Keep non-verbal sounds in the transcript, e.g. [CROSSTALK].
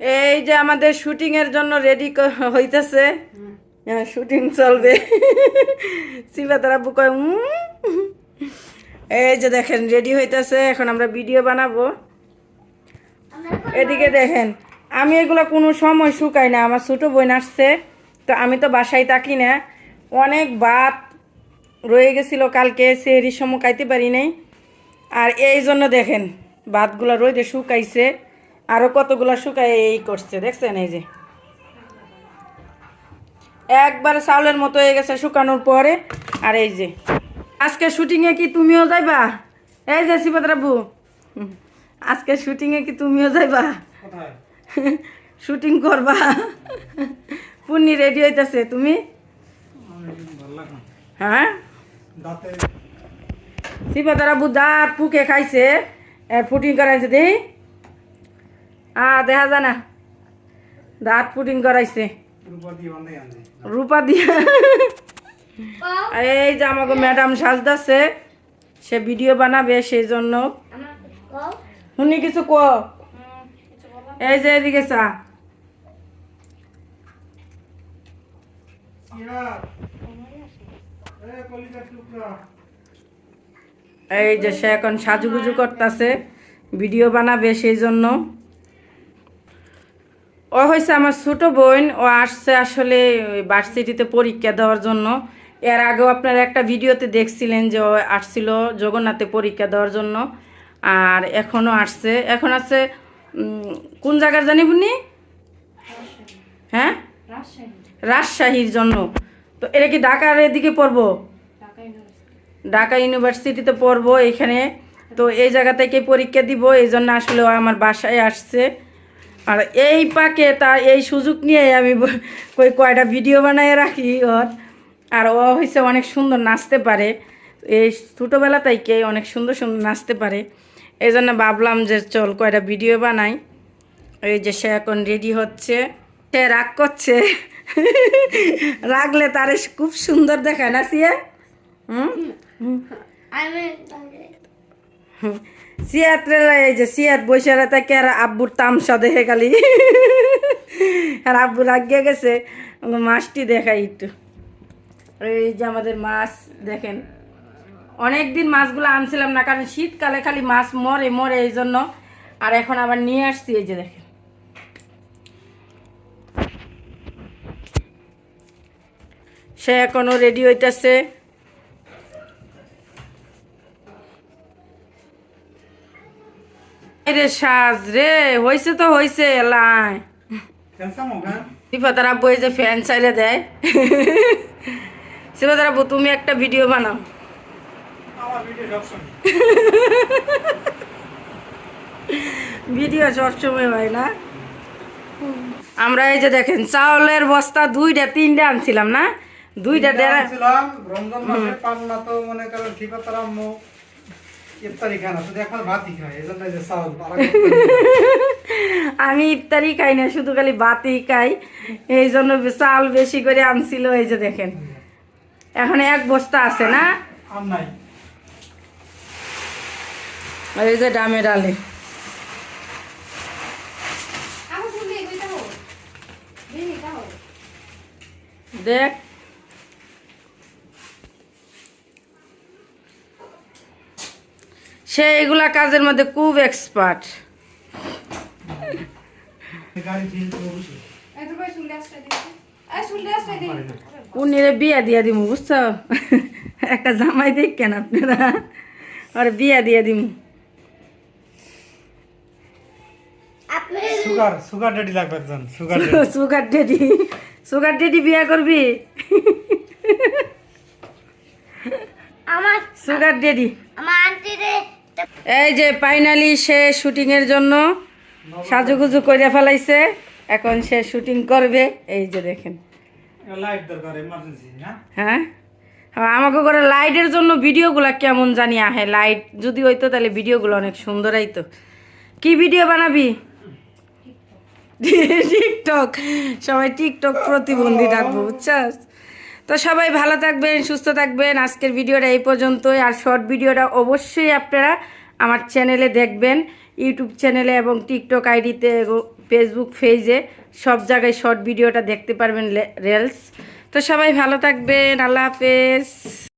এই যে আমাদের শুটিং এর জন্য রেডি হইতেছে। শুটিং চলবে। শিবা তারা বুকয় এই যে দেখেন রেডি হইতেছে। এখন আমরা ভিডিও বানাবো। এদিকে দেখেন, আমি এগুলো কোনো সময় শুকাই না। আমার ছোটো বোন আসছে, তো আমি তো বাসায় থাকি না। অনেক ভাত রয়ে গেছিল কালকে, সেহরির সময় খাইতে পারি নাই। আর এই জন্য দেখেন, ভাতগুলো রোদে শুকাইছে। আরও কতগুলো শুকাই এই করছে দেখছেন এই যে? একবার চাউলের মতো হয়ে গেছে শুকানোর পরে আর এই যে। আজকে শুটিংয়ে কি তুমিও যাইবা? এই যে শিবদ্রাবু আজকে শুটিংয়ে কি তুমিও যাইবা? শুটিং করবা। পুন্নি রেডি হইতেছে তুমি। হ্যাঁ? শিবদ্রাবু দাঁত পুকে খাইছে ফুটিং করাইছে দেই। আ দেখা যায় না। দাঁত ফুটিং করাইছে। রূপা দিয়া এই যে আমাকে ম্যাডাম সাজদাছে সে ভিডিও বানাবে সেই জন্য শুনি কিছু ক। এই যে এদিকে চা। এই যে সে এখন সাজুগুজু করতেছে ভিডিও বানাবে সেই জন্য ও হয়েছে আমার ছোট বোন, ও আসছে আসলে ভার্সিটিতে পরীক্ষা দেওয়ার জন্য। এর আগেও আপনারা একটা ভিডিওতে দেখছিলেন যে ও আসছিল জগন্নাথে পরীক্ষা দেওয়ার জন্য, আর এখনও আসছে। এখন আছে কোন জায়গার জানি বুনি হ্যাঁ? রাজশাহীর জন্য। তো এটা কি ঢাকার এদিকে পড়ব? ঢাকা ইউনিভার্সিটিতে পড়ব এখানে। তো এই জায়গা থেকে পরীক্ষা দিব, এই জন্য আসলে আমার বাসায় আসছে। আর এই পাকে তার এই সুযোগ নিয়ে আমি কই কয়টা ভিডিও বানাই রাখি ওর। আর ও হয়েছে অনেক সুন্দর নাচতে পারে। এই ছোটোবেলা থেকে অনেক সুন্দর সুন্দর নাচতে পারে। এই জন্য ভাবলাম যে চল কয়টা ভিডিও বানাই। এই যে সে এখন রেডি হচ্ছে। সে রাগ করছে। [LAUGHS] রাগলে তারে খুব সুন্দর দেখায় না সিয়া? হুম? সিয়াত রে এই যে সিয়াত বসে থাকে আর আব্বুর তামসা দেখে খালি। আর আব্বু রাগিয়ে গেছে মাছটি দেখাই একটু। এই যে আমাদের মাছ, দেখেন। অনেক দিন মাছগুলো আনছিলাম না, কারণ শীতকালে খালি মাছ মরে মরে এই জন্য। আর এখন আবার নিয়ে আসছি, এই যে দেখেন। সে এখনও রেডি হইতাছে। রে সাজ রে হইছে তো হইছে সিফাতার আব্বু এই যে ফ্যান চাইলে দেয়। সিফাতার আব্বু তুমি একটা ভিডিও বানাও। আমার ভিডিও সবসময় হয় না। আমরা এই যে দেখেন চাউলের বস্তা দুইটা তিনটা আনছিলাম না? দুইটা ডেরা রমজান মাসে পান্না তো মনে করেন ইফতারি খায় না শুধু এখন ভাতই খায় এই যে চাউল আমি ইফতারি খাই না শুধু খালি ভাতই খাই। এই জন্য চাল বেশি করে আনছিল এই যে দেখেন। এখন এক বস্তা আছে না? আর নাই। এই যে ডামে ডালে দেখ। সে এগুলা কাজের মধ্যে খুব এক্সপার্ট গাড়ি উনিরে বিয়া দিয়া দিমু বুঝছ? একটা জামাই দেখ কেন আপনারা। আর বিয়া দিয়া দিমু। সুগার সুগার ডেডি লাগবে sugar [LAUGHS] sugar daddy sugar daddy বিয়া করবি? আমার সুগার ডেডি আমার আন্টি রে এই যে ফাইনালি সে শুটিং এর জন্য সাজুগুজু করে ফেলাইছে। এখন সে শুটিং করবে। এই যে দেখেন। হ্যাঁ? হ্যাঁ, আমাকে করে লাইটের জন্য ভিডিওগুলো কেমন জানি আহে। লাইট যদি হইতো তাহলে ভিডিওগুলো অনেক সুন্দর হইতো কি ভিডিও বানাবি? [LAUGHS] টিকটক। সবাই টিকটক প্রতিবন্ধী ডাকবো বুঝছস? তো সবাই ভালো থাকবেন, সুস্থ থাকবেন। আজকের ভিডিওটা এই পর্যন্তই। আর শর্ট ভিডিওটা অবশ্যই আপনারা আমার চ্যানেলে দেখবেন। ইউটিউব চ্যানেলে এবং টিকটক আইডিতে ফেসবুক পেজে সব জায়গায় শর্ট ভিডিওটা দেখতে পারবেন রেলস। তো সবাই ভালো থাকবেন। আল্লাহ হাফেজ।